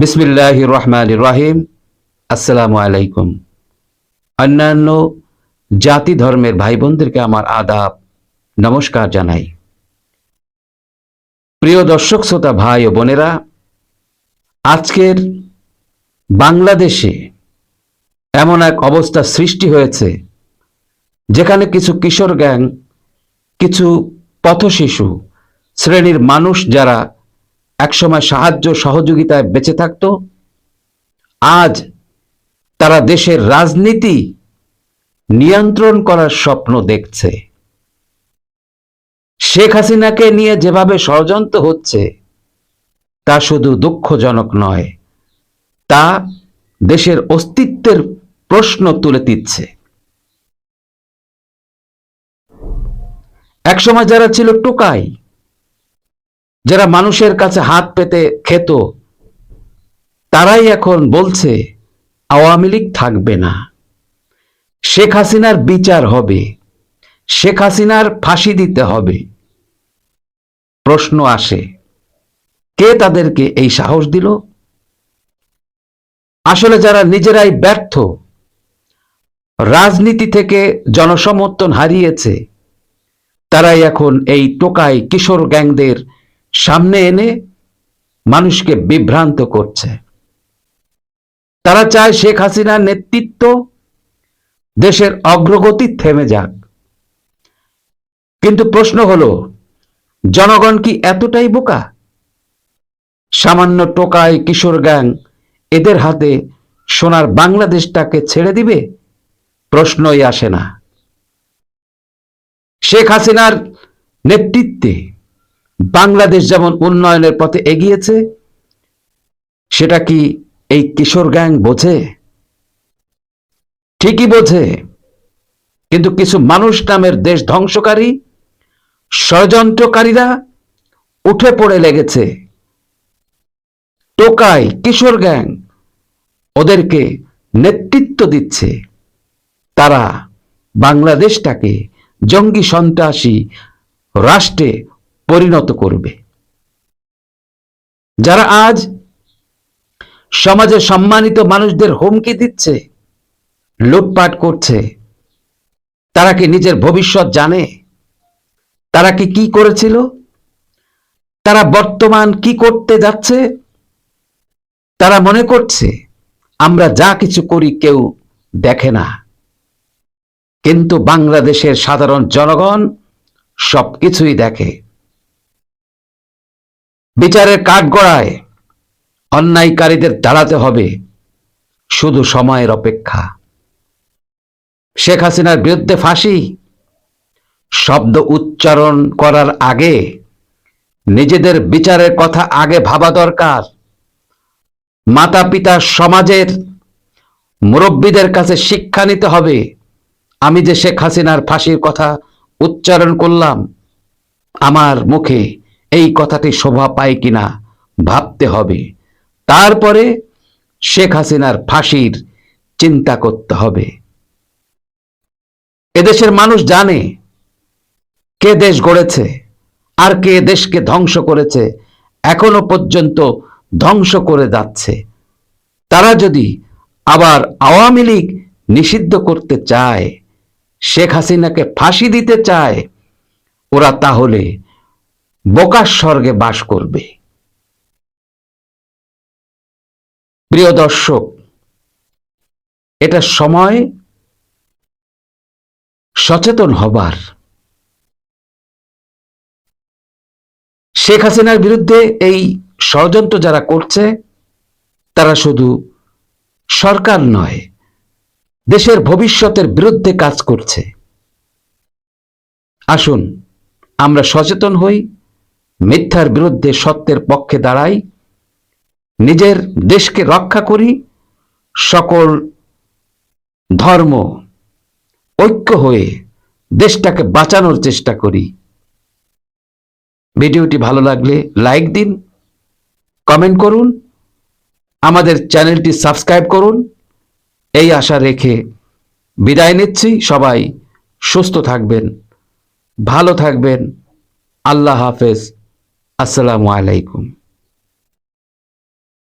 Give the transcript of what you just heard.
বিসমিল্লাহ রহমান রাহিম। আসসালামু আলাইকুম। অন্যান্য জাতি ধর্মের ভাই বোনদেরকে আমার আদাব, নমস্কার জানাই। প্রিয় দর্শক, শ্রোতা, ভাই ও বোনেরা, আজকের বাংলাদেশে এমন এক অবস্থা সৃষ্টি হয়েছে, যেখানে কিছু কিশোর গ্যাং, কিছু পথশিশু, শ্রেণির মানুষ যারা একসময় সাহায্য সহযোগিতায় বেঁচে থাকত। আজ তারা দেশের রাজনীতি নিয়ন্ত্রণ করার স্বপ্ন দেখছে। শেখ হাসিনাকে নিয়ে যেভাবে ষড়যন্ত্র হচ্ছে, তা শুধু দুঃখজনক নয়, তা দেশের অস্তিত্বের প্রশ্ন তুলে দিচ্ছে। একসময় যারা ছিল টোকাই যারা মানুষের কাছে হাত পেতে খেত, তারাই এখন বলছে, আওয়ামী লীগ থাকবে না। শেখ হাসিনার বিচার হবে। শেখ হাসিনার ফাঁসি দিতে হবে। প্রশ্ন আসে, কে তাদেরকে এই সাহস দিল? আসলে যারা নিজেরাই ব্যর্থ, রাজনীতি থেকে জনসমর্থন হারিয়েছে, তারাই এখন এই টোকাই কিশোর গ্যাংদের সামনে এনে মানুষকে বিভ্রান্ত করছে। তারা চায় শেখ হাসিনার নেতৃত্ব দেশের অগ্রগতি থেমে যাক। কিন্তু প্রশ্ন হলো, জনগণ কি এতটাই বোকা? সামান্য টোকাই কিশোর গ্যাং এদের হাতে সোনার বাংলাদেশটাকে ছেড়ে দিবে? প্রশ্নই আসে না। শেখ হাসিনার নেতৃত্বে বাংলাদেশ যেমন উন্নয়নের পথে এগিয়েছে, সেটা কি এই কিশোর গ্যাং বোঝে? ঠিকই বোঝে, কিন্তু কিছু মানুষ নামের দেশ ধ্বংসকারী, ষড়যন্ত্রকারীরা উঠে পড়ে লেগেছে। টোকাই কিশোর গ্যাং ওদেরকে নেতৃত্ব দিচ্ছে। তারা বাংলাদেশটাকে জঙ্গি সন্ত্রাসী রাষ্ট্রে পরিণত করবে। যারা আজ সমাজে সম্মানিত মানুষদের হুমকি দিচ্ছে, লুটপাট করছে, তারা কি নিজের ভবিষ্যৎ জানে? তারা কি কি করেছিল? তারা বর্তমান কি করতে যাচ্ছে? তারা মনে করছে, আমরা যা কিছু করি কেউ দেখে না। কিন্তু বাংলাদেশের সাধারণ জনগণ সবকিছুই দেখে। বিচারের কাঠগড়ায় অন্যায়কারীদের দাঁড়াতে হবে শুধু সময়ের অপেক্ষা। শেখ হাসিনার বিরুদ্ধে ফাঁসি, শব্দ উচ্চারণ করার আগে নিজেদের বিচারের কথা আগে ভাবা দরকার। মাতা পিতা সমাজের মুরব্বীদের কাছে শিক্ষা নিতে হবে। আমি যে শেখ হাসিনার ফাঁসির কথা উচ্চারণ করলাম, আমার মুখে এই কথাটি শোভা পায় কিনা ভাবতে হবে। তারপরে শেখ হাসিনার ফাঁসির চিন্তা করতে হবে। এদেশের মানুষ জানে কে দেশ গড়েছে আর কে দেশকে ধ্বংস করেছে, এখনও পর্যন্ত ধ্বংস করে যাচ্ছে। তারা যদি আবার আওয়ামী লীগ নিষিদ্ধ করতে চায়, শেখ হাসিনাকে ফাঁসি দিতে চায়, ওরা তাহলে বোকার স্বর্গে বাস করবে। প্রিয় দর্শক, এটা সময় সচেতন হবার। শেখ হাসিনার বিরুদ্ধে এই ষড়যন্ত্র যারা করছে, তারা শুধু সরকার নয়, দেশের ভবিষ্যতের বিরুদ্ধে কাজ করছে। আসুন, আমরা সচেতন হই। মিথ্যার বিরুদ্ধে সত্যের পক্ষে দাঁড়াই, নিজের দেশকে রক্ষা করি, সকল ধর্ম ঐক্য হয়ে দেশটাকে বাঁচানোর চেষ্টা করি। ভিডিওটি ভালো লাগলে লাইক দিন, কমেন্ট করুন, আমাদের চ্যানেলটি সাবস্ক্রাইব করুন। এই আশা রেখে বিদায় নিচ্ছি, সবাই সুস্থ থাকবেন, ভালো থাকবেন, আল্লাহ হাফেজ। আসসালামু আলাইকুম।